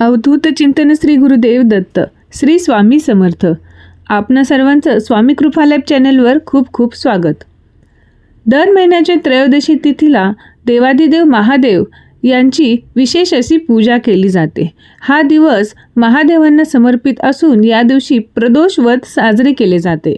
अवधूत चिंतन श्री गुरुदेव दत्त श्री स्वामी समर्थ. आपणा सर्वांचं स्वामी कृपा चॅनलवर खूप खूप स्वागत. दर महिन्याच्या त्रयोदशी तिथीला देवादिदेव महादेव यांची विशेष अशी पूजा केली जाते. हा दिवस महादेवांना समर्पित असून या दिवशी प्रदोष व्रत साजरे केले जाते.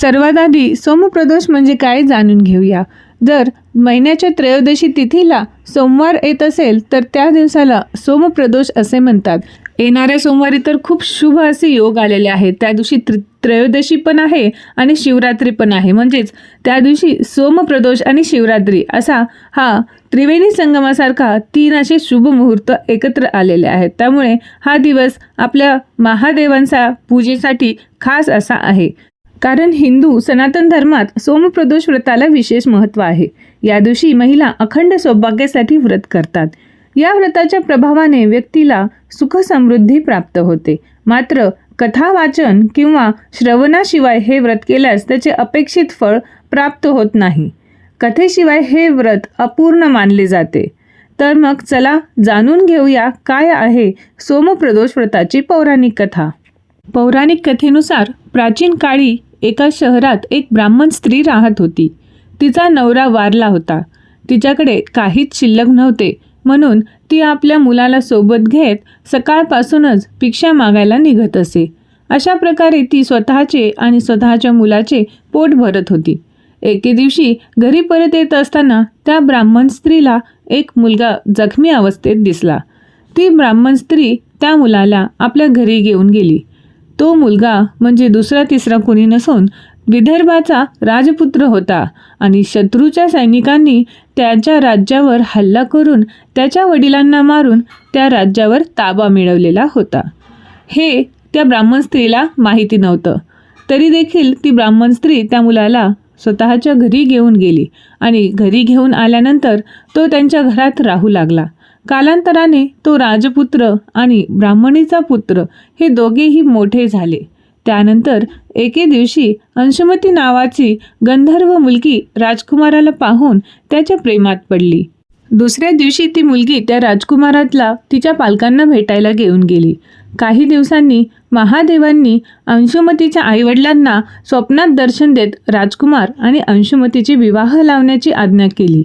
सर्वात आधी सोमप्रदोष म्हणजे काय जाणून घेऊया. जर महिन्याच्या त्रयोदशी तिथीला सोमवार येत असेल तर त्या दिवसाला सोमप्रदोष असे म्हणतात. येणाऱ्या सोमवारी तर खूप शुभ असे योग आलेले आहेत. त्या दिवशी त्र त्रयोदशी पण आहे आणि शिवरात्री पण आहे. म्हणजेच त्या दिवशी सोमप्रदोष आणि शिवरात्री असा हा त्रिवेणी संगमासारखा तीन असे शुभ मुहूर्त एकत्र आलेले आहेत. त्यामुळे हा दिवस आपल्या महादेवांचा पूजेसाठी खास असा आहे. कारण हिंदू सनातन धर्मात सोमप्रदोष व्रताला विशेष महत्त्व आहे. या दिवशी महिला अखंड सौभाग्यासाठी व्रत करतात. या व्रताच्या प्रभावाने व्यक्तीला सुखसमृद्धी प्राप्त होते. मात्र कथा वाचन किंवा श्रवणाशिवाय हे व्रत केल्यास त्याचे अपेक्षित फळ प्राप्त होत नाही. कथेशिवाय हे व्रत अपूर्ण मानले जाते. तर मग चला जाणून घेऊया काय आहे सोमप्रदोष व्रताची पौराणिक कथा. पौराणिक कथेनुसार प्राचीन काळी एका शहरात एक ब्राह्मण स्त्री राहत होती. तिचा नवरा वारला होता. तिच्याकडे काहीच शिल्लक नव्हते. म्हणून ती आपल्या मुलाला सोबत घेत सकाळपासूनच भिक्षा मागायला निघत असे. अशा प्रकारे ती स्वतःचे आणि स्वतःच्या मुलाचे पोट भरत होती. एके दिवशी घरी परत येत असताना त्या ब्राह्मण स्त्रीला एक मुलगा जखमी अवस्थेत दिसला. ती ब्राह्मण स्त्री त्या मुलाला आपल्या घरी घेऊन गेली. तो मुलगा म्हणजे दुसरा तिसरा कोणी नसून विदर्भाचा राजपुत्र होता आणि शत्रूच्या सैनिकांनी त्याच्या राज्यावर हल्ला करून त्याच्या वडिलांना मारून त्या राज्यावर ताबा मिळवलेला होता. हे त्या ब्राह्मण स्त्रीला माहिती नव्हतं. तरी देखील ती ब्राह्मण स्त्री त्या मुलाला स्वतःच्या घरी घेऊन गेली आणि घरी घेऊन आल्यानंतर तो त्यांच्या घरात राहू लागला. कालांतराने तो राजपुत्र आणि ब्राह्मणीचा पुत्र हे दोघेही मोठे झाले. त्यानंतर एके दिवशी अंशुमती नावाची गंधर्व मुलगी राजकुमाराला पाहून त्याच्या प्रेमात पडली. दुसऱ्या दिवशी ती मुलगी त्या राजकुमारातला तिच्या पालकांना भेटायला घेऊन गेली. काही दिवसांनी महादेवांनी अंशुमतीच्या आईवडिलांना स्वप्नात दर्शन देत राजकुमार आणि अंशुमतीची विवाह लावण्याची आज्ञा केली.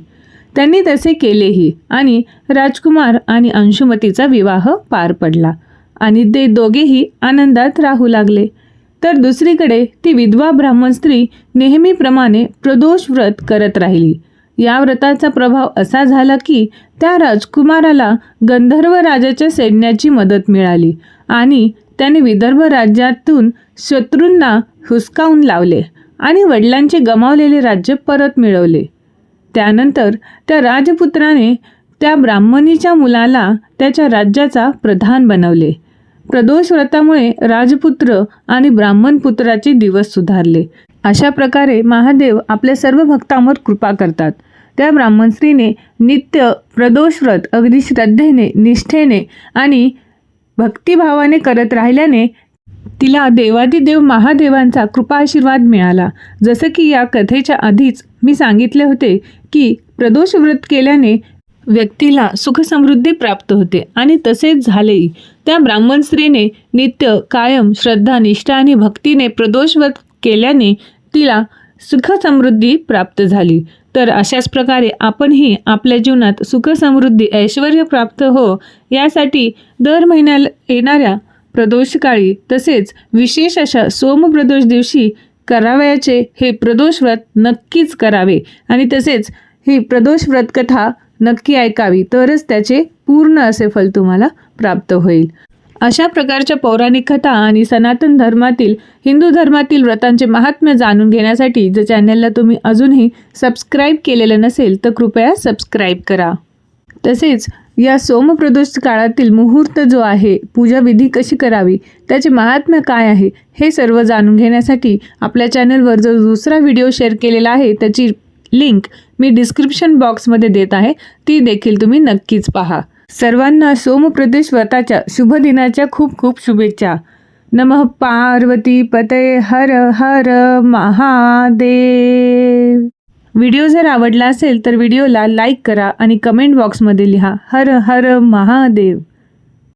त्यांनी तसे केलेही आणि राजकुमार आणि अंशुमतीचा विवाह पार पडला. आणि ते दोघेही आनंदात राहू लागले. तर दुसरीकडे ती विधवा ब्राह्मण स्त्री नेहमीप्रमाणे प्रदोष व्रत करत राहिली. या व्रताचा प्रभाव असा झाला की त्या राजकुमाराला गंधर्व राजाच्या सैन्याची मदत मिळाली आणि त्याने विदर्भ राज्यातून शत्रूंना हुसकावून लावले आणि वडिलांचे गमावलेले राज्य परत मिळवले. त्यानंतर त्या राजपुत्राने त्या ब्राह्मणीच्या मुलाला त्याच्या राज्याचा प्रधान बनवले. प्रदोष व्रतामुळे राजपुत्र आणि ब्राह्मण पुत्राचे दिवस सुधारले. अशा प्रकारे महादेव आपल्या सर्व भक्तांवर कृपा करतात. त्या ब्राह्मण स्त्रीने नित्य प्रदोष व्रत अगदी श्रद्धेने निष्ठेने आणि भक्तिभावाने करत राहिल्याने तिला देवादिदेव महादेवांचा कृपा आशीर्वाद मिळाला. जसं की या कथेच्या आधीच मी सांगितले होते की प्रदोष व्रत केल्याने व्यक्तीला सुखसमृद्धी प्राप्त होते आणि तसेच झालेही. त्या ब्राह्मण स्त्रीने नित्य कायम श्रद्धा निष्ठा आणि भक्तीने प्रदोष व्रत केल्याने तिला सुखसमृद्धी प्राप्त झाली. तर अशाच प्रकारे आपणही आपल्या जीवनात सुखसमृद्धी ऐश्वर प्राप्त हो यासाठी दर महिन्याला येणाऱ्या प्रदोषकाळी तसेच विशेष अशा सोमप्रदोष दिवशी करावयाचे हे प्रदोष व्रत नक्कीच करावे. आणि तसेच ही प्रदोष व्रत कथा नक्की ऐकावी तरच त्याचे पूर्ण असे फल तुम्हाला प्राप्त होईल. अशा प्रकारच्या पौराणिक कथा आणि सनातन धर्मातील हिंदू धर्मातील व्रतांचे महात्म्य जाणून घेण्यासाठी जर चॅनलला तुम्ही अजूनही सबस्क्राईब केलेलं नसेल तर कृपया सबस्क्राईब करा. तसेच या सोमप्रदोष काळातील मुहूर्त जो आहे पूजाविधी कशी करावी त्याचे महात्म्य काय आहे हे सर्व जाणून घेण्यासाठी आपल्या चॅनलवर जो दुसरा व्हिडिओ शेअर केलेला आहे त्याची लिंक मी डिस्क्रिप्शन बॉक्समध्ये देत आहे ती देखील तुम्ही नक्कीच पहा. सर्वांना सोमप्रदेश व्रताच्या शुभ दिनाच्या खूप खूप शुभेच्छा. नमः पार्वती पते हर हर महादेव. व्हिडिओ जर आवडला असेल तर व्हिडिओला लाईक करा आणि कमेंट बॉक्समध्ये लिहा. हर हर महादेव.